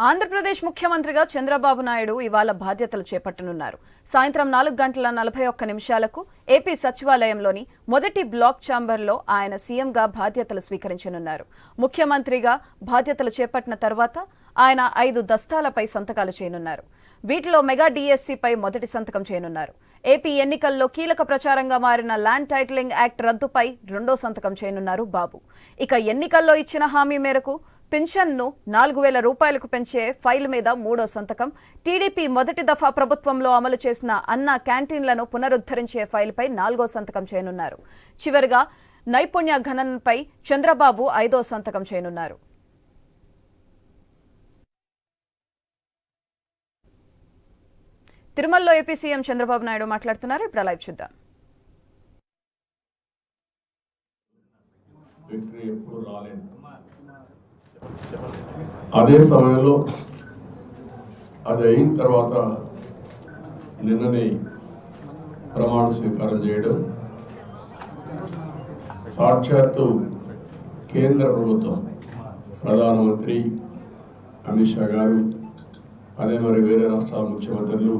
ఆంధ్రప్రదేశ్ ముఖ్యమంత్రిగా చంద్రబాబు నాయుడు ఇవాళ బాధ్యతలు చేపట్టనున్నారు. సాయంత్రం నాలుగు గంటల నలభై ఒక్క నిమిషాలకు ఏపీ సచివాలయంలోని మొదటి బ్లాక్ ఛాంబర్లో ఆయన సీఎంగా బాధ్యతలు స్వీకరించనున్నారు. ముఖ్యమంత్రిగా బాధ్యతలు చేపట్టిన తర్వాత ఆయన ఐదు దస్తాలపై సంతకాలు చేయనున్నారు. వీటిలో మెగా డీఎస్సీపై మొదటి సంతకం చేయనున్నారు. ఏపీ ఎన్నికల్లో కీలక ప్రచారంగా మారిన ల్యాండ్ టైటిలింగ్ యాక్ట్ రద్దుపై రెండో సంతకం చేయనున్నారు బాబు. ఇక ఎన్నికల్లో ఇచ్చిన హామీ మేరకు పింఛన్ను నాలుగు వేల రూపాయలకు పెంచే ఫైల్ మీద మూడో సంతకం. టీడీపీ మొదటి దఫా ప్రభుత్వంలో అమలు చేసిన అన్న క్యాంటీన్లను పునరుద్ధరించే ఫైల్పై నాలుగో సంతకం చేయనున్నారు. చివరిగా నైపుణ్య గణనపై చంద్రబాబు ఐదో సంతకం చేయనున్నారు. తిరుమలలో ఏపీ సీఎం చంద్రబాబు నాయుడు మాట్లాడుతున్నారు. ఇప్పుడు లైవ్ చూద్దాం విక్టరీ ఎప్పుడు రాలేదు అదే సమయంలో అది అయిన తర్వాత నిన్ననే ప్రమాణ స్వీకారం చేయడం సాక్షాత్తు కేంద్ర ప్రభుత్వం ప్రధానమంత్రి అమిత్ షా గారు అదే మరి వేరే రాష్ట్రాల ముఖ్యమంత్రులు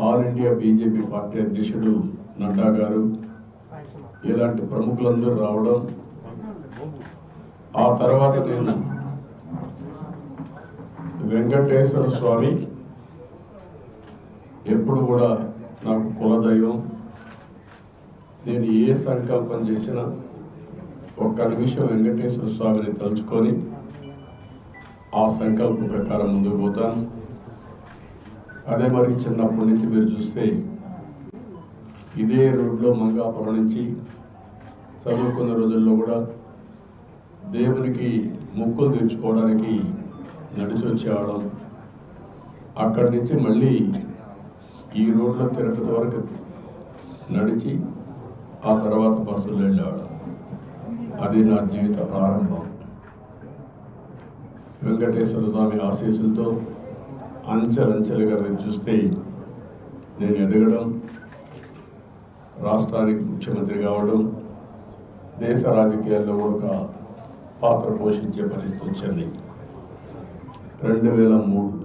ఆల్ ఇండియా బీజేపీ పార్టీ అధ్యక్షుడు నడ్డా గారు ఇలాంటి ప్రముఖులందరూ రావడం ఆ తర్వాత నేను వెంకటేశ్వర స్వామి ఎప్పుడు కూడా నాకు కులదైవం నేను ఏ సంకల్పం చేసినా ఒక్క నిమిషం వెంకటేశ్వర స్వామిని తలుచుకొని ఆ సంకల్పం ప్రకారం ముందుకు పోతాను. అదే మరి చిన్నప్పటి నుంచి మీరు చూస్తే ఇదే రోడ్లో మంగాపురం నుంచి చదువుకున్న రోజుల్లో కూడా దేవునికి మొక్కులు తెచ్చుకోవడానికి నడిచి వచ్చేవాళ్ళం అక్కడి నుంచి మళ్ళీ ఈ రోడ్లో తిరుపతి వరకు నడిచి ఆ తర్వాత బస్సులో వెళ్ళేవాడు అది నా జీవిత ప్రారంభం. వెంకటేశ్వర స్వామి ఆశీస్సులతో అంచెలంచెలుగా మీరు చూస్తే నేను ఎదగడం రాష్ట్రానికి ముఖ్యమంత్రి కావడం దేశ రాజకీయాల్లో కూడా ఒక పాత్ర పోషించే పరిస్థితి వచ్చింది రెండు వేల మూడు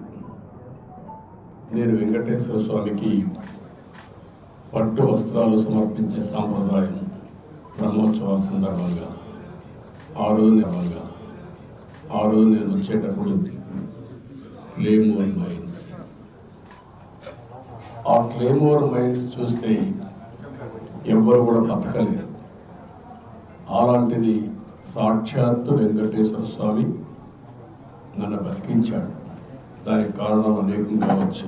నేను వెంకటేశ్వర స్వామికి పట్టు వస్త్రాలు సమర్పించే సాంప్రదాయం బ్రహ్మోత్సవాల సందర్భంగా ఆ రోజు నిర్భంగా ఆ రోజు నేను వచ్చేటప్పుడు క్లేమోర్ మైన్స్. ఆ క్లేమోర్ మైన్స్ చూస్తే ఎవ్వరు కూడా బతకలేరు. అలాంటిది సాక్షాత్తు వెంకటేశ్వర స్వామి నన్ను బతికించాడు. దానికి కారణం అనేకం కావచ్చు.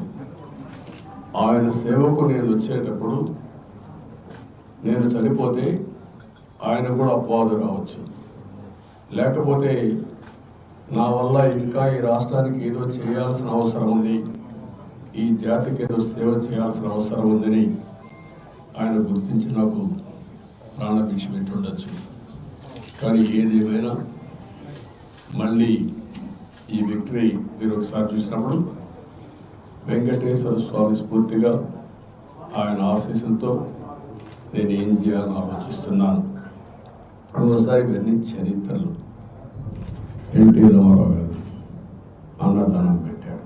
ఆయన సేవకు నేను వచ్చేటప్పుడు నేను చనిపోతే ఆయన కూడా అపవాదు రావచ్చు లేకపోతే నా వల్ల ఇంకా ఈ రాష్ట్రానికి ఏదో చేయాల్సిన అవసరం ఉంది. ఈ జాతికి ఏదో సేవ చేయాల్సిన అవసరం ఉందని ఆయన గుర్తించి నాకు ప్రాణభిక్ష పెట్టుండొచ్చు కానీ ఏదేమైనా మళ్ళీ ఈ విక్టరీ మీరు ఒకసారి చూసినప్పుడు వెంకటేశ్వర స్వామి స్ఫూర్తిగా ఆయన ఆశీస్సులతో నేను ఏం చేయాలని ఆలోచిస్తున్నాను? ఒకసారి ఇవన్నీ చరిత్రలు. ఎన్టీ రామారావు గారు అన్నదానం పెట్టాడు.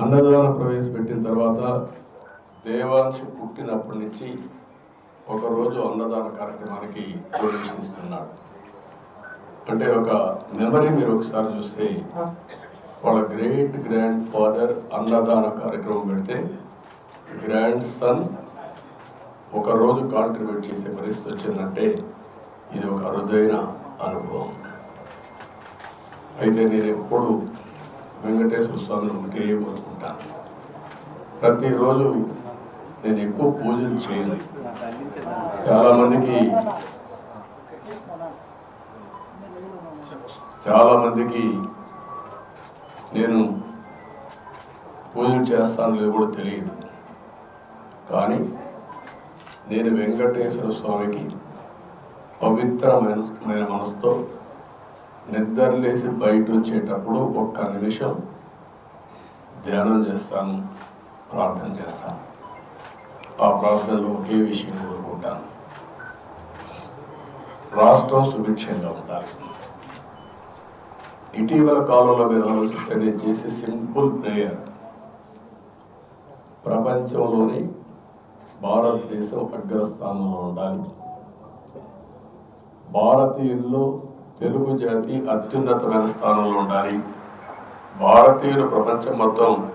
అన్నదానం ప్రవేశపెట్టిన తర్వాత దేవాంశ పుట్టినప్పటి నుంచి ఒకరోజు అన్నదాన కార్యక్రమానికి డొనేషన్ ఇస్తున్నాడు అంటే ఒక మెమరీ మీరు ఒకసారి చూస్తే వాళ్ళ గ్రేట్ గ్రాండ్ ఫాదర్ అన్నదాన కార్యక్రమం పెడితే గ్రాండ్ సన్ ఒకరోజు కాంట్రిబ్యూట్ చేసే పరిస్థితి వచ్చిందంటే ఇది ఒక అరుదైన అనుభవం. అయితే నేను ఎప్పుడు వెంకటేశ్వర స్వామిని ఒకటి కోరుకుంటాను. ప్రతిరోజు నేను ఎక్కువ పూజలు చేయను. చాలా మందికి చాలా మందికి నేను పూజలు చేస్తాను లేదు కూడా తెలియదు. కానీ నేను వెంకటేశ్వర స్వామికి పవిత్రమైన మనసుతో నిద్రలేసి బయట వచ్చేటప్పుడు ఒక్క నిమిషం ధ్యానం చేస్తాను ప్రార్థన చేస్తాను. ఆ ప్రాంతంలో ఒకే విషయం కోరుకుంటాను. రాష్ట్రం సుభిక్షంగా ఉండాలి. ఇటీవల కాలంలో మీరు ఆలోచిస్తే నేను చేసే సింపుల్ ప్రేయర్. ప్రపంచంలోని భారతదేశం అగ్రస్థానంలో ఉండాలి. భారతీయుల్లో తెలుగు జాతి అత్యున్నతమైన స్థానంలో ఉండాలి. భారతీయులు ప్రపంచం మొత్తం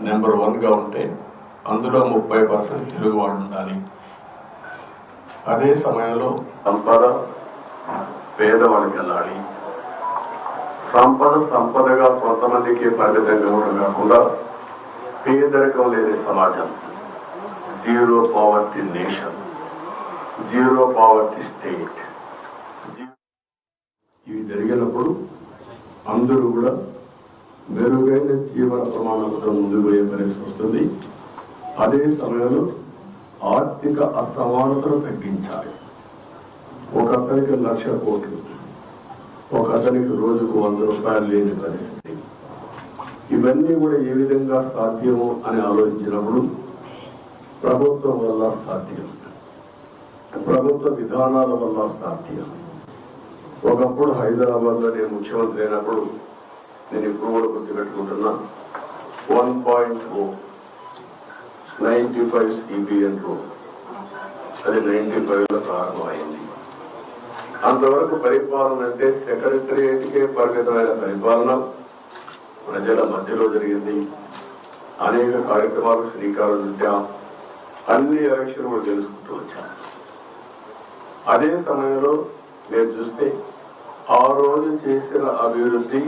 నెంబర్ వన్గా ఉంటే అందులో ముప్పై పర్సెంట్ తెలుగు వాళ్ళు ఉండాలి. అదే సమయంలో సంపద పేదవాళ్ళకి వెళ్ళాలి. సంపద సంపదగా కొంతమందికి పరిమితం కావడం కాకుండా పేదరికం లేని సమాజం. Zero poverty nation. Zero poverty state. ఇవి జరిగినప్పుడు అందరూ కూడా మెరుగైన జీవన ప్రమాణాలతో ముందుకు పోయే పరిస్థితి వస్తుంది. అదే సమయంలో ఆర్థిక అసమానతను తగ్గించాలి. ఒక అతనికి లక్ష కోట్లు ఒక అతనికి రోజుకు వంద రూపాయలు లేని పరిస్థితి. ఇవన్నీ కూడా ఏ విధంగా సాధ్యము అని ఆలోచించినప్పుడు ప్రభుత్వం వల్ల సాధ్యం. ప్రభుత్వ విధానాల వల్ల సాధ్యం. ఒకప్పుడు హైదరాబాద్లో నేను ముఖ్యమంత్రి అయినప్పుడు నేను ఇప్పుడు కూడా గుర్తుపెట్టుకుంటున్నా one point ninety ninety five CBN అది నైన్టీ ఫైవ్లో ప్రారంభమైంది. అంతవరకు పరిపాలన అంటే సెక్రటరియేట్కే పరిమితమైన పరిపాలన ప్రజల మధ్యలో జరిగింది. అనేక కార్యక్రమాలకు శ్రీకారం చుట్టాం. అన్ని ఎలక్షన్ కూడా తెలుసుకుంటూ వచ్చాం. అదే సమయంలో మీరు చూస్తే ఆ రోజు చేసిన అభివృద్ధి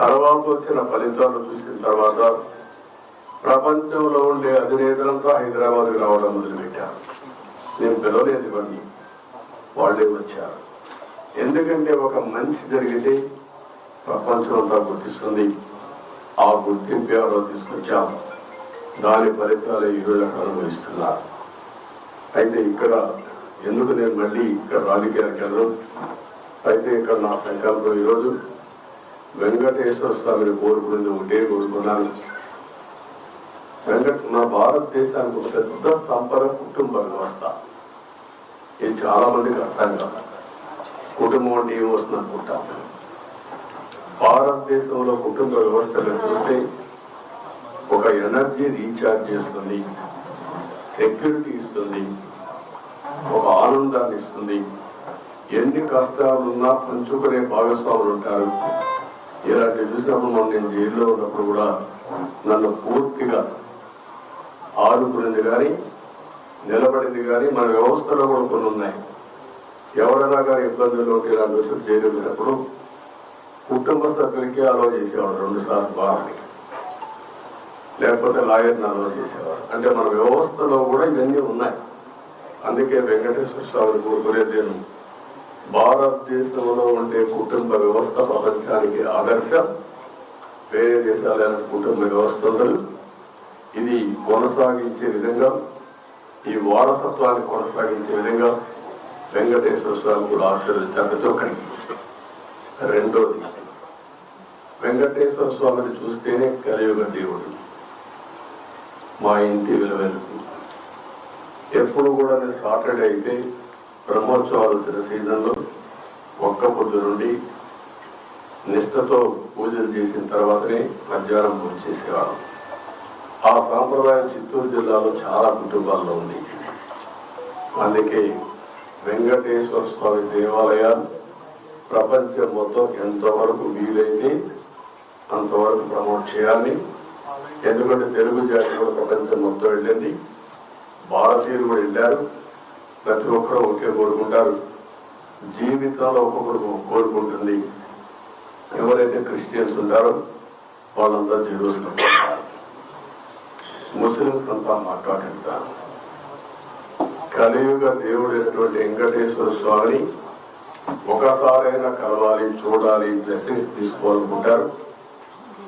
తర్వాత వచ్చిన ఫలితాలు చూసిన తర్వాత ప్రపంచంలో ఉండే అధినేతలంతా హైదరాబాద్కి రావడం మొదలుపెట్టారు. నేను పిలవలేదు ఇవన్నీ వాళ్ళే వచ్చారు. ఎందుకంటే ఒక మంచి జరిగితే ప్రపంచం అంతా గుర్తిస్తుంది. ఆ గుర్తింపు ఎవరో తీసుకొచ్చాం దాని ఫలితాలు ఈరోజు అక్కడ అనుభవిస్తున్నారు. అయితే ఇక్కడ ఎందుకు నేను మళ్ళీ ఇక్కడ రాజకీయాలకు వెళ్ళను? అయితే ఇక్కడ నా సంకల్పం ఈరోజు వెంకటేశ్వర స్వామిని కోరుకునేది ఒకటే కోరుకున్నాను. వెంకట మన భారతదేశానికి ఒక పెద్ద సంపద కుటుంబ వ్యవస్థ. ఇది చాలా మందికి అర్థం కాదు. కుటుంబం అంటే ఏం వస్తుంది అనుకుంటాం? భారతదేశంలో కుటుంబ వ్యవస్థలు చూస్తే ఒక ఎనర్జీ రీఛార్జ్ చేస్తుంది సెక్యూరిటీ ఇస్తుంది ఒక ఆనందాన్ని ఇస్తుంది. ఎన్ని కష్టాలున్నా పంచుకునే భాగస్వాములు ఉంటారు. ఇలాంటివి చూసినప్పుడు మనం నేను జైల్లో ఉన్నప్పుడు కూడా నన్ను పూర్తిగా ఆదుకునేది కానీ నిలబడింది కానీ మన వ్యవస్థలో కూడా కొన్ని ఉన్నాయి. ఎవరైనా కానీ ఇబ్బందులు ఉంటే ఇలాంటి వచ్చి కుటుంబ సభ్యులకి అలవ చేసేవాడు రెండు సార్లు వారానికి. లేకపోతే లాయర్ని అలవ చేసేవాడు అంటే మన వ్యవస్థలో కూడా ఇవన్నీ ఉన్నాయి. అందుకే వెంకటేశ్వర స్వామిని కోరుకునేది దేని భారతదేశంలో ఉండే కుటుంబ వ్యవస్థ ప్రపంచానికి ఆదర్శం. వేరే దేశాలైన కుటుంబ వ్యవస్థలు ఇది కొనసాగించే విధంగా ఈ వారసత్వాన్ని కొనసాగించే విధంగా వెంకటేశ్వర స్వామి కూడా ఆశీర్వదించారు ప్రతి ఒక్కరికి రెండోది వెంకటేశ్వర స్వామిని చూస్తేనే కలియుగ దేవుడు. మా ఇంటి విలువెలుపు. ఎప్పుడు కూడా నేను సాటర్డే అయితే బ్రహ్మోత్సవాలు వచ్చిన సీజన్లో ఒక్క పొద్దు నుండి నిష్ఠతో పూజలు చేసిన తర్వాతనే మధ్యాహ్నం పూజ చేసేవాళ్ళం. ఆ సాంప్రదాయం చిత్తూరు జిల్లాలో చాలా కుటుంబాల్లో ఉంది. అందుకే వెంకటేశ్వర స్వామి దేవాలయాలు ప్రపంచం మొత్తం ఎంతవరకు వీలైతే అంతవరకు ప్రమోట్ చేయాలి. ఎందుకంటే తెలుగు జాతి కూడా ప్రపంచం మొత్తం వెళ్ళింది. భారతీయులు కూడా వెళ్ళారు. ప్రతి ఒక్కరూ ఒకే కోరుకుంటారు. జీవితంలో ఒక్కొక్కరు కోరుకుంటుంది. ఎవరైతే క్రిస్టియన్స్ ఉంటారో వాళ్ళంతా జెరూసలం. ఉంటారు ముస్లింస్ అంతా మాట్లాడుతారు కలియుగ దేవుడైనటువంటి వెంకటేశ్వర స్వామిని ఒకసారైనా కలవాలి చూడాలి బ్లెస్సింగ్స్ తీసుకోవాలనుకుంటారు.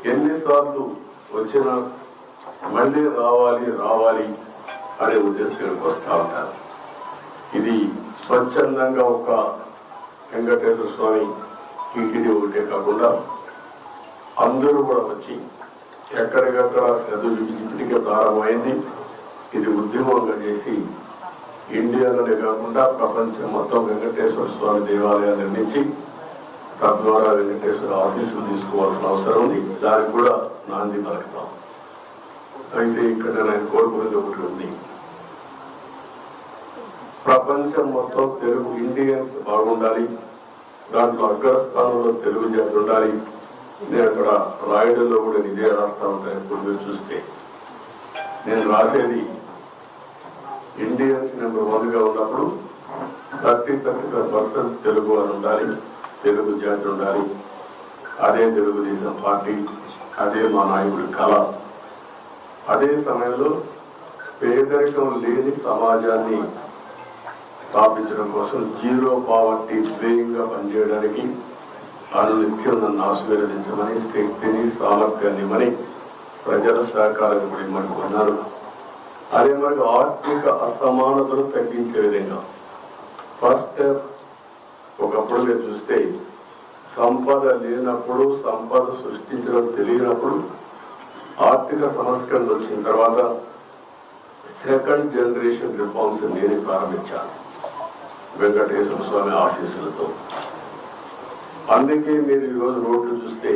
ఎన్నిసార్లు వచ్చినా మళ్ళీ రావాలి రావాలి అనే ఉద్దేశానికి వస్తా ఉంటారు. ఇది స్వచ్ఛందంగా ఒక వెంకటేశ్వర స్వామి ఇంటిది ఒకటే కాకుండా అందరూ కూడా వచ్చి ఎక్కడికక్కడ శ్రద్ధ ఇప్పటికే ప్రారంభమైంది. ఇది ఉద్యమంగా చేసి ఇండియాలోనే కాకుండా ప్రపంచం మొత్తం వెంకటేశ్వర స్వామి దేవాలయాలు నిర్మించి తద్వారా వెంకటేశ్వర ఆశీస్సులు తీసుకోవాల్సిన అవసరం ఉంది. దానికి కూడా నాంది పలుకుతాం. అయితే ఇక్కడ నేను కోరుకునేది ఒకటి ఉంది. ప్రపంచం మొత్తం తెలుగు ఇండియన్స్ బాగుండాలి. దాంట్లో అగ్రస్థానంలో తెలుగు జాతి ఉండాలి. నేను అక్కడ రాయడంలో కూడా ఇదే రాస్తా ఉంటాను ఇప్పుడు చూస్తే నేను రాసేది ఇండియన్స్ నెంబర్ వన్గా ఉన్నప్పుడు thirty thirty five percent Telugu అని ఉండాలి తెలుగు జాతి ఉండాలి అదే తెలుగుదేశం పార్టీ అదే మా నాయకుడి కళ. అదే సమయంలో పేదరికం లేని సమాజాన్ని స్థాపించడం కోసం జీరో పావర్టీ గా పనిచేయడానికి అనునిత్యం నన్ను ఆశీర్వదించమని శక్తిని సామర్థ్యాన్ని ఇవ్వని ప్రజల సహకారం కూడా కొన్నారు అదే మరి ఆర్థిక అసమానతలు తగ్గించే విధంగా ఫస్ట్ ఒకప్పుడు మీరు చూస్తే సంపద లేనప్పుడు సంపద సృష్టించడం తెలియనప్పుడు ఆర్థిక సంస్కరణలు వచ్చిన తర్వాత సెకండ్ జనరేషన్ రిఫార్మ్స్ నేను ప్రారంభించాను. వెంకటేశ్వర స్వామి ఆశీస్సులతో. అందుకే మీరు ఈరోజు రోడ్లు చూస్తే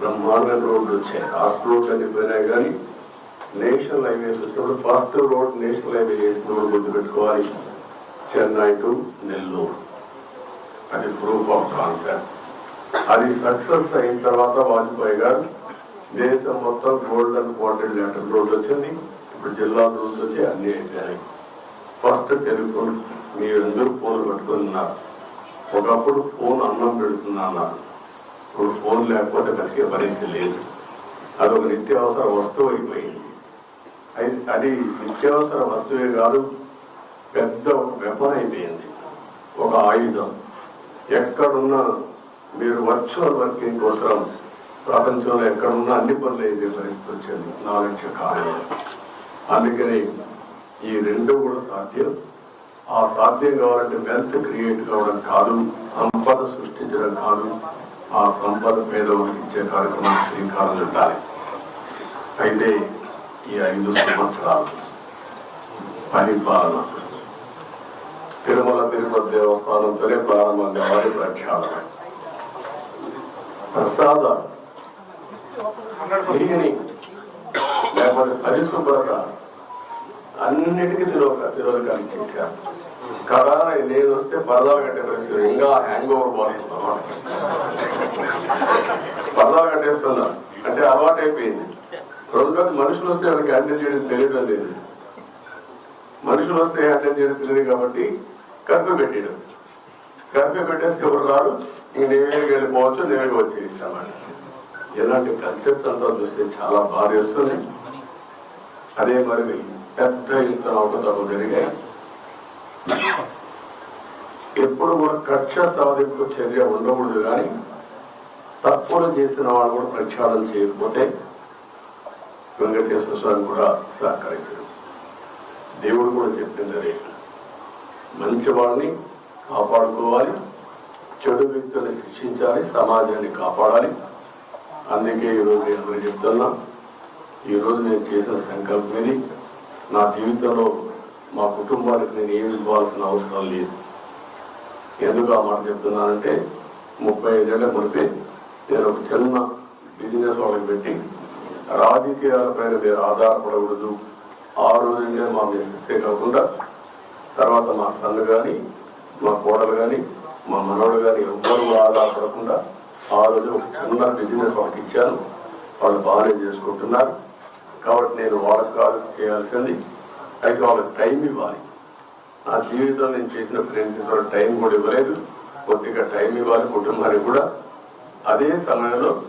బ్రహ్మాండ రోడ్లు వచ్చాయి రాష్ట్ర రోడ్లు అని పోయినాయి కానీ నేషనల్ హైవే వచ్చినప్పుడు ఫస్ట్ రోడ్ నేషనల్ హైవే చేసినప్పుడు గుర్తుపెట్టుకోవాలి. చెన్నై టు నెల్లూరు. అది ప్రూఫ్ ఆఫ్ కాన్సెప్ట్ అది సక్సెస్ అయిన తర్వాత వాజ్పేయి గారు దేశం మొత్తం గోల్డెన్ క్వార్టర్ లెటర్ రోడ్ వచ్చింది. ఇప్పుడు జిల్లా రోడ్లు వచ్చి అన్ని అయిపోయాయి. ఫస్ట్ టెలిఫోన్ మీరు అందరూ ఫోన్లు ఉన్నారు. ఒకప్పుడు ఫోన్ అన్నం పెడుతున్నా అన్నారు. ఇప్పుడు ఫోన్ లేకపోతే బతికే పరిస్థితి లేదు. అదొక నిత్యావసర వస్తువు అయిపోయింది. అది- అది నిత్యావసర వస్తువే కాదు పెద్ద వెపన్ అయిపోయింది. ఒక ఆయుధం. ఎక్కడున్నా మీరు వర్చువల్ వర్కింగ్ కోసం ప్రపంచంలో ఎక్కడున్నా అన్ని పనులు అయితే పరిస్థితి వచ్చింది. నాలెడ్జ్ కారణం అందుకని ఈ రెండు కూడా సాధ్యం. ఆ సాధ్యం కావాలంటే వెల్త్ క్రియేట్ కావడం కాదు సంపద సృష్టించడం కాదు. ఆ సంపద పేదవాళ్ళకి ఇచ్చే కార్యక్రమం శ్రీకారం చుట్టాలి. అయితే ఈ ఐదు సంవత్సరాలు పరిపాలన తిరుమల తిరుపతి దేవస్థానంతోనే ప్రారంభం కావాలి ప్రఖ్యాతం ప్రసాద దీనిని లేకపోతే పరిశుభ్రత. అన్నిటికీ తిరోక తిరోగకాలు చేశారు కరాన నేను వస్తే పరదాలు కట్టే ఇంకా హ్యాంగ్ ఓవర్ పోతున్నాం పరదాలు కట్టేస్తున్నా అంటే అలవాటు అయిపోయింది రెండోది మనుషులు వస్తే వాళ్ళకి అటెండ్ చేయడం తెలియడం లేదు. మనుషులు వస్తే అటెండ్ చేయడం తెలియదు కాబట్టి కర్ఫ్యూ పెట్టాడు కర్ఫ్యూ పెట్టేస్తే ఎవరు రారు? ఇంక నేవేడికి వెళ్ళిపోవచ్చు నేనే వచ్చి ఇస్తామని ఇలాంటి కల్చర్స్ అంతా చూస్తే చాలా బాధ వేస్తుంది అదే మరి పెద్ద ఎత్తున అవకతలు జరిగాయి ఎప్పుడు కూడా కక్ష సాధింపు చర్య ఉండకూడదు కానీ తప్పులు చేసిన వాళ్ళు కూడా ప్రక్షాళన చేయకపోతే వెంకటేశ్వర స్వామి కూడా సహకరించడు దేవుడు కూడా చెప్పింది మంచి వాళ్ళని కాపాడుకోవాలి చెడు వ్యక్తుల్ని శిక్షించాలి సమాజాన్ని కాపాడాలి. అందుకే ఈరోజు నేను చెప్తున్నా ఈరోజు నేను చేసిన సంకల్పం ఇది. నా జీవితంలో మా కుటుంబానికి నేను ఏమి ఇవ్వాల్సిన అవసరం లేదు. ఎందుకు ఆ మాట చెప్తున్నానంటే ముప్పై ఐదేళ్ళ మునిపే నేను ఒక చిన్న బిజినెస్ వాళ్ళకి పెట్టి రాజకీయాలపైన మీరు ఆధారపడకూడదు. ఆ రోజునే మా మిస్సెస్సే కాకుండా తర్వాత మా సన్ను కానీ మా కోడలు కానీ మా మనవడు కానీ ఎవ్వరు ఆధారపడకుండా ఆ రోజు ఒక చిన్న బిజినెస్ వాళ్ళకి ఇచ్చాను. వాళ్ళు బాగానే చేసుకుంటున్నారు. కాబట్టి నేను వాళ్ళకి కాదు చేయాల్సింది అయితే వాళ్ళకి టైం ఇవ్వాలి. నా జీవితంలో నేను చేసిన ప్రయత్నంతో టైం కూడా ఇవ్వలేదు. కొద్దిగా టైం ఇవ్వాలి కుటుంబానికి కూడా. అదే సమయంలో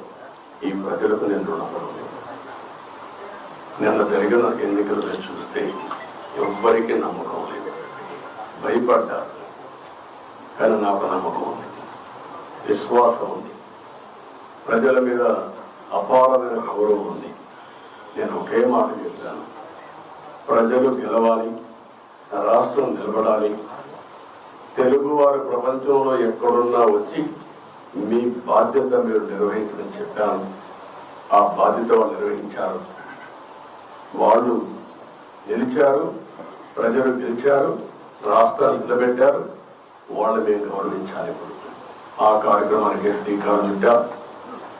ఈ ప్రజలకు నేను రుణపడి నిన్న జరిగిన ఎన్నికలు చూస్తే ఎవ్వరికీ నమ్మకం లేదు. భయపడ్డారు. కానీ నాకు నమ్మకం ఉంది. విశ్వాసం ఉంది. ప్రజల మీద అపారమైన గౌరవం ఉంది. నేను ఒకే మాట చెప్తాను ప్రజలు గెలవాలి రాష్ట్రం నిలబడాలి. తెలుగువారు ప్రపంచంలో ఎక్కడున్నా వచ్చి మీ బాధ్యత మీరు నిర్వహించడం చెప్పాను. ఆ బాధ్యత వాళ్ళు నిర్వహించారు. వాళ్ళు గెలిచారు ప్రజలు గెలిచారు రాష్ట్రాలు నిలబెట్టారు. వాళ్ళు మేము గౌరవించాలి ఇప్పుడు. ఆ కార్యక్రమానికి శ్రీకారం చుట్టారు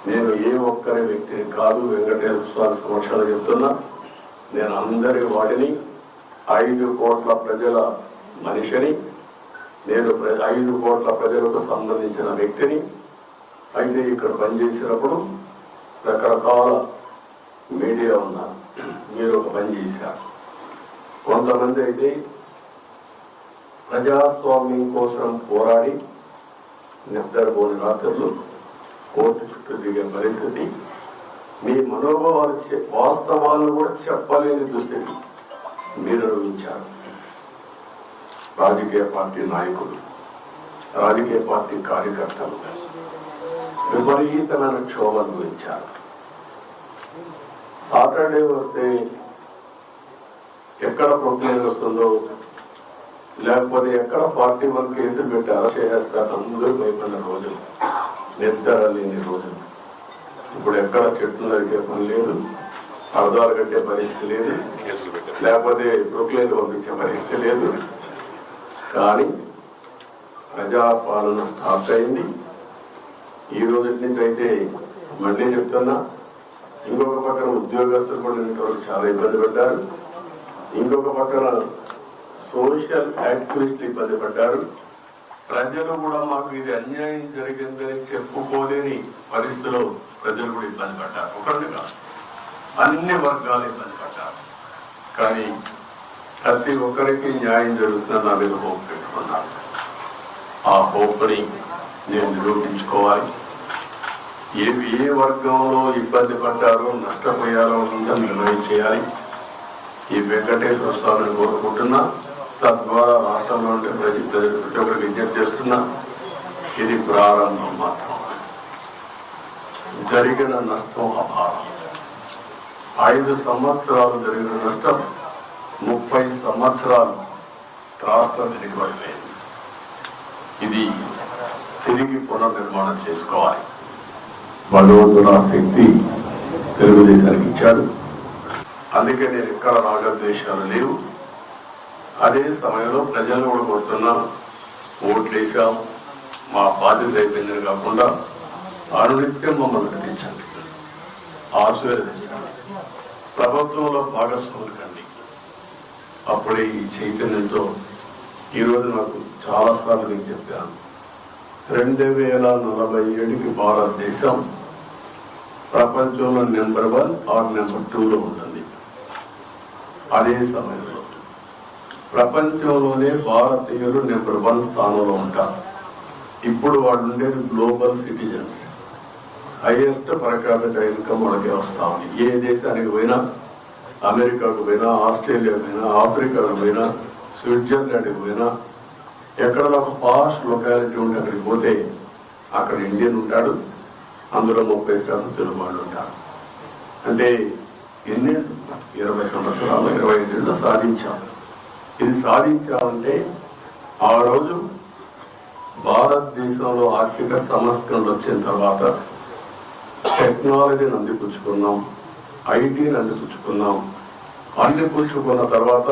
నేను ఏ ఒక్కరి వ్యక్తిని కాదు వెంకటేశ్వర స్వామి సమక్షంలో చెప్తున్నా. నేను అందరి వాటిని ఐదు కోట్ల ప్రజల మనిషిని నేను ఐదు కోట్ల ప్రజలకు సంబంధించిన వ్యక్తిని అయితే ఇక్కడ పనిచేసినప్పుడు రకరకాల మీడియా ఉన్నారు మీరు ఒక పని చేశారు. కొంతమంది అయితే ప్రజాస్వామ్యం కోసం పోరాడి నిద్రపోని రాత్రులు కోర్టు చుట్టూ దిగే పరిస్థితి మీ మనోభావాలు వాస్తవాలను కూడా చెప్పలేని దుస్థితి మీరు అనుభవించారు. రాజకీయ పార్టీ నాయకులు రాజకీయ పార్టీ కార్యకర్తలు విపరీతమైన క్షోభ అనుభవించారు. సాటర్డే వస్తే ఎక్కడ ప్రొక్లేన్ వస్తుందో లేకపోతే ఎక్కడ పార్టీ వన్ కేసులు పెట్టి అరెస్ట్ చేసేస్తారు అందరూ భయపడిన రోజులు. నిద్ర లేని రోజులు ఇప్పుడు ఎక్కడ చెట్లు నరికే పని లేదు అర్థాలు కట్టే పరిస్థితి లేదు లేకపోతే ప్రొక్లేన్ పంపించే పరిస్థితి లేదు. కానీ ప్రజాపాలన స్టార్ట్ అయింది. ఈ రోజు నుంచి అయితే మళ్ళీ చెప్తున్నా ఇంకొక పక్కన ఉద్యోగస్తులు కూడా ఇంతవరకు చాలా ఇబ్బంది పడ్డారు. ఇంకొక పక్కన సోషల్ యాక్టివిస్టులు ఇబ్బంది పడ్డారు. ప్రజలు కూడా మాకు ఇది అన్యాయం జరిగిందని చెప్పుకోలేని పరిస్థితిలో ప్రజలు కూడా ఇబ్బంది పడ్డారు. ఒకరిని కాదు. అన్ని వర్గాలు ఇబ్బంది పడ్డారు. కానీ ప్రతి ఒక్కరికి న్యాయం జరుగుతుందని నా మీద హోప్ పెట్టుకున్నాను. ఆ హోప్ని నేను నిరూపించుకోవాలి. ఏ ఏ వర్గంలో ఇబ్బంది పడ్డారో నష్టపోయారో ఉందని నిర్ణయం చేయాలి. ఈ వెంకటేశ్వర స్వామిని కోరుకుంటున్నా. తద్వారా ప్రతి ప్రతి ఒక్కరికి విజ్ఞప్తి చేస్తున్నా ఇది ప్రారంభం మాత్రం. జరిగిన నష్టం అపారం. ఐదు సంవత్సరాలు జరిగిన నష్టం ముప్పై సంవత్సరాలు రాష్ట్రం వెనుకబడిపోయింది. ఇది తిరిగి పునర్నిర్మాణం చేసుకోవాలి. భగవంతుడు ఆ శక్తి తెలుగుదేశానికి ఇచ్చాడు. అందుకే నేను ఎక్కడ రాగద్వేషాలు లేవు. అదే సమయంలో ప్రజలు కూడా కోరుతున్నాం ఓట్లు వేసాం మా బాధ్యత అయిపోయిందని కాకుండా అనునిత్యం మమ్మల్ని నటించండి ఆశీర్వదించండి ప్రభుత్వంలో భాగస్వాములు కండి. అప్పుడే ఈ చైతన్యంతో ఈరోజు నాకు చాలాసార్లు నేను చెప్పాను. రెండు వేల నలభై ఏడుకి భారతదేశం ప్రపంచంలో నెంబర్ వన్ ఆర్ నెంబర్ టూలో ఉంటుంది అదే సమయంలో ప్రపంచంలోనే భారతీయులు నెంబర్ వన్ స్థానంలో ఉంటారు ఇప్పుడు వాళ్ళు ఉండేది global citizens highest per capital income మనకే వస్తా ఉంది. ఏ దేశానికి పోయినా అమెరికాకు పోయినా ఆస్ట్రేలియా పోయినా ఆఫ్రికాకు పోయినా స్విట్జర్లాండ్కి పోయినా ఎక్కడ ఒక పాస్ట్ లొకాలిటీ ఉంటే అక్కడికి పోతే అక్కడ ఇండియన్ ఉంటాడు. అందులో ముప్పై శాతం తెలుగు వాళ్ళు ఉంటారు. అంటే ఎన్ని? ఇరవై సంవత్సరాలు ఇరవై ఐదేళ్ళు సాధించారు ఇది సాధించాలంటే ఆ రోజు భారతదేశంలో ఆర్థిక సంస్కరణలు వచ్చిన తర్వాత టెక్నాలజీని అందిపుచ్చుకున్నాం ఐటీని అందిపుచ్చుకున్నాం. అందిపుచ్చుకున్న తర్వాత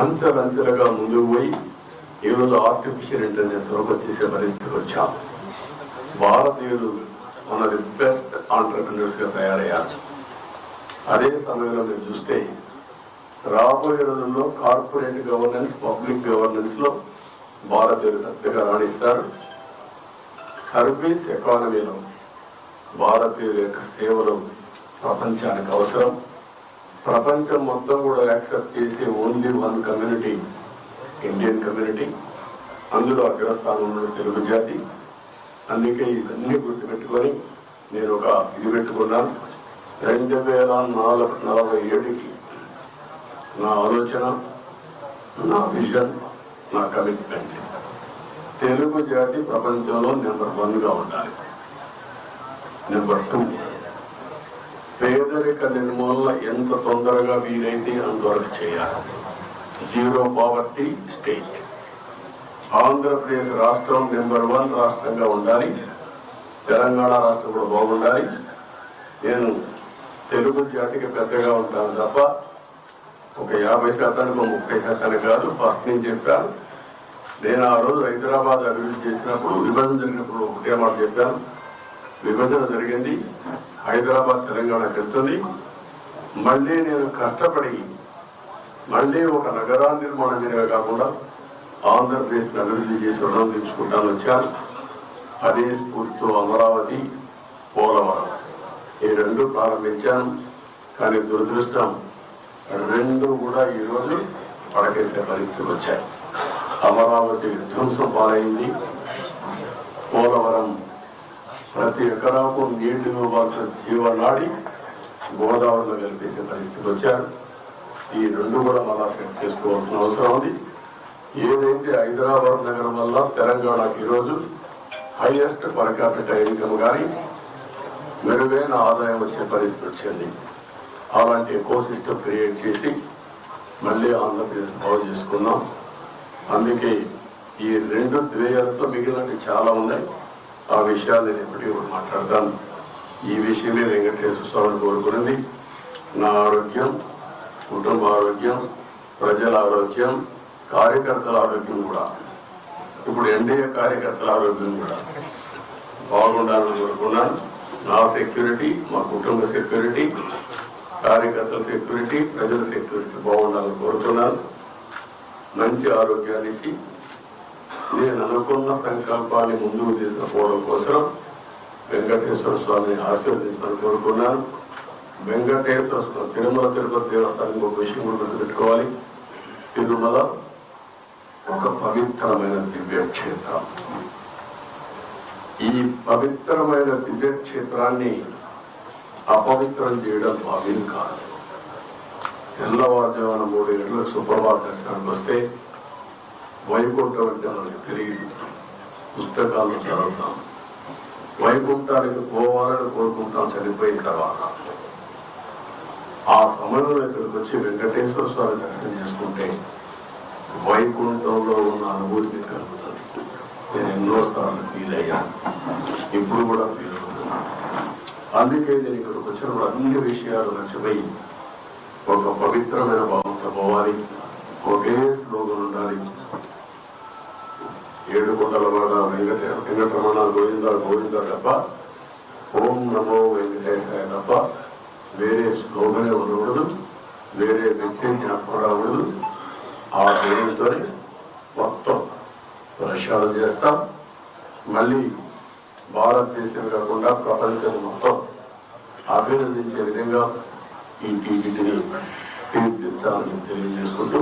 అంచెలంచెలుగా ముందుకు పోయి ఈరోజు ఆర్టిఫిషియల్ ఇంటెలిజెన్స్ వరకు వచ్చేసే పరిస్థితికి వచ్చాం. భారతీయులు మన ది బెస్ట్ ఆంటర్ప్రినర్స్గా తయారయ్యారు. అదే సమయంలో మీరు చూస్తే రాబోయే రోజుల్లో కార్పొరేట్ గవర్నెన్స్ పబ్లిక్ గవర్నెన్స్లో భారతీయులు పెద్దగా రాణిస్తారు. సర్వీస్ ఎకానమీలో భారతీయుల యొక్క సేవలు ప్రపంచానికి అవసరం. ప్రపంచం మొత్తం కూడా యాక్సెప్ట్ చేసే only one community Indian community. అందులో అగ్రస్థానంలో తెలుగు జాతి. అందుకే ఇవన్నీ గుర్తుపెట్టుకొని నేను ఒక ఇది పెట్టుకున్నాను. రెండు వేల నాలుగు నలభై ఏడుకి నా ఆలోచన నా విజన్ నా కమిట్మెంట్ తెలుగు జాతి ప్రపంచంలో నెంబర్ వన్గా ఉండాలి. నెంబర్ టూ పేదరిక నిర్మూలన ఎంత తొందరగా వీలైతే అంతవరకు చేయాలి. జీరో పావర్టీ స్టేట్ ఆంధ్రప్రదేశ్ రాష్ట్రం నెంబర్ వన్ రాష్ట్రంగా ఉండాలి. తెలంగాణ రాష్ట్రం కూడా బాగుండాలి. నేను తెలుగు జాతికి పెద్దగా ఉంటాను తప్ప ఒక యాభై శాతానికి ఒక ముప్పై శాతానికి కాదు ఫస్ట్ నేను చెప్పాను. నేను ఆ రోజు హైదరాబాద్ అభివృద్ధి చేసినప్పుడు విభజన జరిగినప్పుడు ఒకటే మాట చెప్పాను. విభజన జరిగింది హైదరాబాద్ తెలంగాణ వెళ్తుంది మళ్ళీ నేను కష్టపడి మళ్ళీ ఒక నగరా నిర్మాణం జరిగే కాకుండా ఆంధ్రప్రదేశ్ అభివృద్ధి చేసి రుణం తెచ్చుకుంటాను వచ్చాను. అదే స్ఫూర్తితో అమరావతి పోలవరం. ఈ రెండు ప్రారంభించాను కానీ దురదృష్టం రెండు కూడా ఈరోజు పడకేసే పరిస్థితులు వచ్చాయి. అమరావతి విధ్వంసం పాలైంది. పోలవరం ప్రతి ఎకరాకు నీళ్ళు ఇవ్వాల్సిన జీవనాడి గోదావరిలో కలిపేసే పరిస్థితులు వచ్చారు. ఈ రెండు కూడా మళ్ళా సెట్ చేసుకోవాల్సిన అవసరం ఉంది. ఏదైతే హైదరాబాద్ నగరం వల్ల తెలంగాణకు ఈరోజు హైయెస్ట్ పర్ క్యాపిటల్ ఇన్కమ్ కానీ మెరుగైన ఆదాయం వచ్చే పరిస్థితి వచ్చింది. అలాంటి ఎకో సిస్టమ్ క్రియేట్ చేసి మళ్ళీ ఆంధ్రప్రదేశ్ బాగు చేసుకున్నాం. అందుకే ఈ రెండు ద్వేయాలతో మిగిలినవి చాలా ఉన్నాయి. ఆ విషయాలు నేను ఎప్పటికీ కూడా మాట్లాడతాను. ఈ విషయమే వెంకటేశ్వర స్వామిని కోరుకున్నది. నా ఆరోగ్యం కుటుంబ ఆరోగ్యం ప్రజల ఆరోగ్యం కార్యకర్తల ఆరోగ్యం కూడా. ఇప్పుడు ఎన్డీఏ కార్యకర్తల ఆరోగ్యం కూడా బాగుండాలని కోరుకున్నాను. నా సెక్యూరిటీ మా కుటుంబ సెక్యూరిటీ కార్యకర్తల సెక్యూరిటీ ప్రజల సెక్యూరిటీ బాగుండాలని కోరుతున్నాను. మంచి ఆరోగ్యాన్ని ఇచ్చి నేను అనుకున్న సంకల్పాన్ని ముందుకు తీసుకుపోవడం కోసం వెంకటేశ్వర స్వామిని ఆశీర్వదించాలని కోరుకున్నాను. వెంకటేశ్వర స్వామి తిరుమల తిరుపతి దేవస్థానం ఒక విషయం కూడా గుర్తుపెట్టుకోవాలి. తిరుమల ఒక పవిత్రమైన దివ్యక్షేత్రం. ఈ పవిత్రమైన దివ్యక్షేత్రాన్ని అపవిత్రం చేయడం భావ్యం కాదు. తెల్లవారుజామున మూడు గంటలకు సుప్రభాత దర్శనానికి వస్తే వైకుంఠం అంటే మనకి తెలియదు. పుస్తకాలను చదువుతాం. వైకుంఠానికి పోవాలని కోరుకుంటాం చనిపోయిన తర్వాత. ఆ సమయంలో ఇక్కడికి వచ్చి వెంకటేశ్వర స్వామి దర్శనం చేసుకుంటే వైకుంఠంలో ఉన్న అనుభూతి కలుగుతుంది. నేను ఎన్నోసార్లు ఫీల్ అయ్యాను. ఇప్పుడు కూడా ఫీల్ అందుకే నేను ఇక్కడికి వచ్చినప్పుడు అన్ని విషయాలు నచ్చిపోయి ఒక పవిత్రమైన భావంతో పోవాలి. ఒకే శ్లోకం ఉండాలి. ఏడు కొండల వాడ వెంకట వెంకటరమణ గోవింద గోవింద తప్ప ఓం నమో వెంకటేశాయ తప్ప వేరే స్లోగనే ఉండకూడదు. వేరే వ్యక్తిని జ్ఞాపకం ఆ పేరుతోనే మొత్తం ప్రక్షాళన చేస్తాం. మళ్ళీ భారతదేశం కాకుండా ప్రపంచం మొత్తం అభినందించే విధంగా ఈ టీవీని తీర్చిదిద్దాలని తెలియజేసుకుంటూ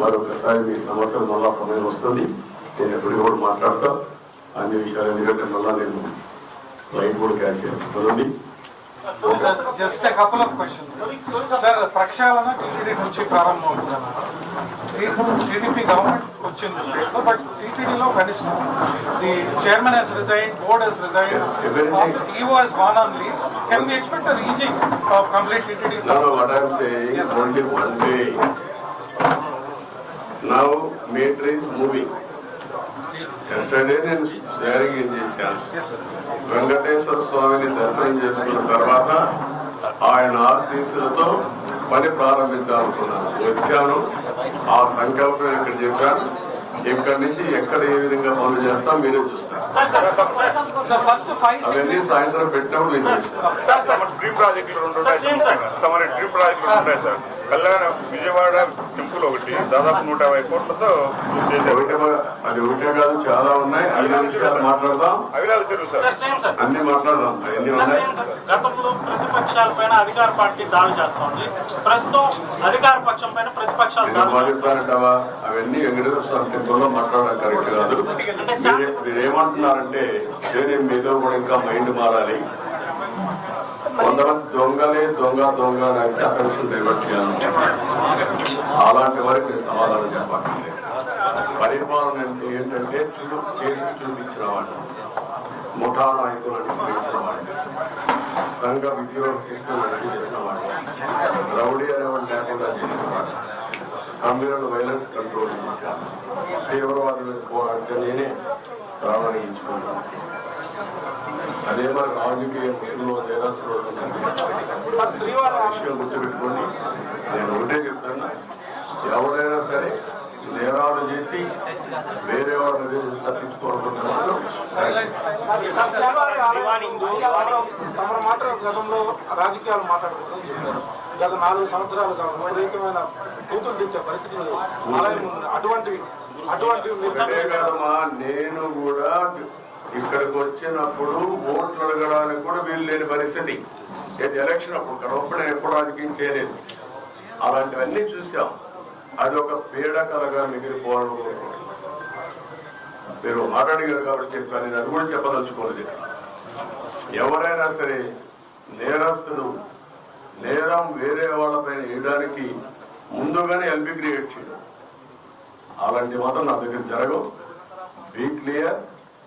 మరొకసారి మీ సమస్యలు మళ్ళా సమయం వస్తుంది. నేను ఎప్పటికీ కూడా మాట్లాడతా. అన్ని విషయాలు ఎందుకంటే మళ్ళా నేను లైట్ కూడా క్యాచ్ చేస్తున్నానండి just a couple of questions. Sir ప్రక్షాళన టీటీడీ నుంచి ప్రారంభం అవుతుందన్నారు టీడీపీ గవర్నమెంట్ వచ్చింది స్టేట్లో బట్ టీటీడీలో కనిష్ట the chairman he's resign board he's resign EO he's gone on leave can we expect raising of complete TTD Now meter is moving. Yesterday నేను sharing చేశాను వెంకటేశ్వర స్వామిని దర్శనం చేసుకున్న తర్వాత ఆయన ఆశీస్సులతో పని ప్రారంభించాలనుకున్నాను వచ్చాను ఆ సంకల్పం ఇక్కడ చెప్పాను ఇక్కడి నుంచి ఎక్కడ ఏ విధంగా పనులు చేస్తాం మీరే చూస్తారు అవన్నీ సాయంత్రం పెట్టినప్పుడు మీరు చూస్తారు కళ్యాణ విజయవాడ టెంపుల్ ఒకటి దాదాపు నూట యాభై కోట్లతో అది ఒకటే కాదు చాలా ఉన్నాయి. మాట్లాడదాం. చెరువు సార్. అన్ని మాట్లాడదాం. అన్ని ఉన్నాయి? గతంలో ప్రతిపక్షాల పైన అధికార పార్టీ దాడి చేస్తోంది. ప్రస్తుతం అధికార పక్షం పైన ప్రతిపక్షాలు భావిస్తానంటావా అవన్నీ వెంకటేశ్వర స్వామి టెంపుల్లో మాట్లాడడం కరెక్ట్ కాదు. మీరే- మీరు ఏమంటున్నారంటే వేరే మీలో కూడా ఇంకా మైండ్ మారాలి. కొందరం దొంగలే దొంగ దొంగ అనేసి అటెన్షన్ డైవర్ట్ చేయాలి అలాంటి వారికి నేను సమాధానం చెప్పాలి పరిపాలన అంటే ఏంటంటే చూడు చేసి చూపించిన వాళ్ళు ముఠా నాయకులను చూపించిన వాళ్ళు రంగ విద్యోగ శిక్షణ చేసిన వాళ్ళు రౌడీ అనేవాడు లేకుండా చేసిన వాళ్ళు కమ్యూనల్ వైలెన్స్ కంట్రోల్ చేశాను. తీవ్రవాదులకు పోరాడితే నేనే ప్రారంభించుకున్నాను అదే మరి రాజకీయ ముసుగులో నేరస్తులు సార్ విషయం గుర్తుపెట్టుకోండి నేను ఒకటే చెప్తాను ఎవరైనా సరే నేరాలు చేసి వేరే వాళ్ళ మీద తప్పించుకోవాలనుకుంటున్నారు తమ మాట గతంలో రాజకీయాలు మాట్లాడుకోవడం చెప్పారు గత నాలుగు సంవత్సరాలుగా విపరీతమైన కూతురు తెచ్చే పరిస్థితి అలాగే ఉంది అటువంటివి అటువంటివి నేను కూడా ఇక్కడికి వచ్చినప్పుడు ఓట్లు అడగడానికి కూడా వీలు లేని పరిస్థితి. ఇది ఎలక్షన్ అప్పుడు కడప ఎప్పుడు రాజకీయం చేయలేదు. అలాంటివన్నీ చూసాం. అది ఒక పీడకలగా మిగిలిపోవడం మీరు మాట్లాడిగారు కాబట్టి చెప్పాను. నేను అది కూడా చెప్పదలుచుకోలేదు. ఎవరైనా సరే నేరస్తులు నేరం వేరే వాళ్ళపైన వేయడానికి ముందుగానే ఎల్బీ క్రియేట్ చేయడం. అలాంటి మాత్రం నా దగ్గర జరగవు. Be clear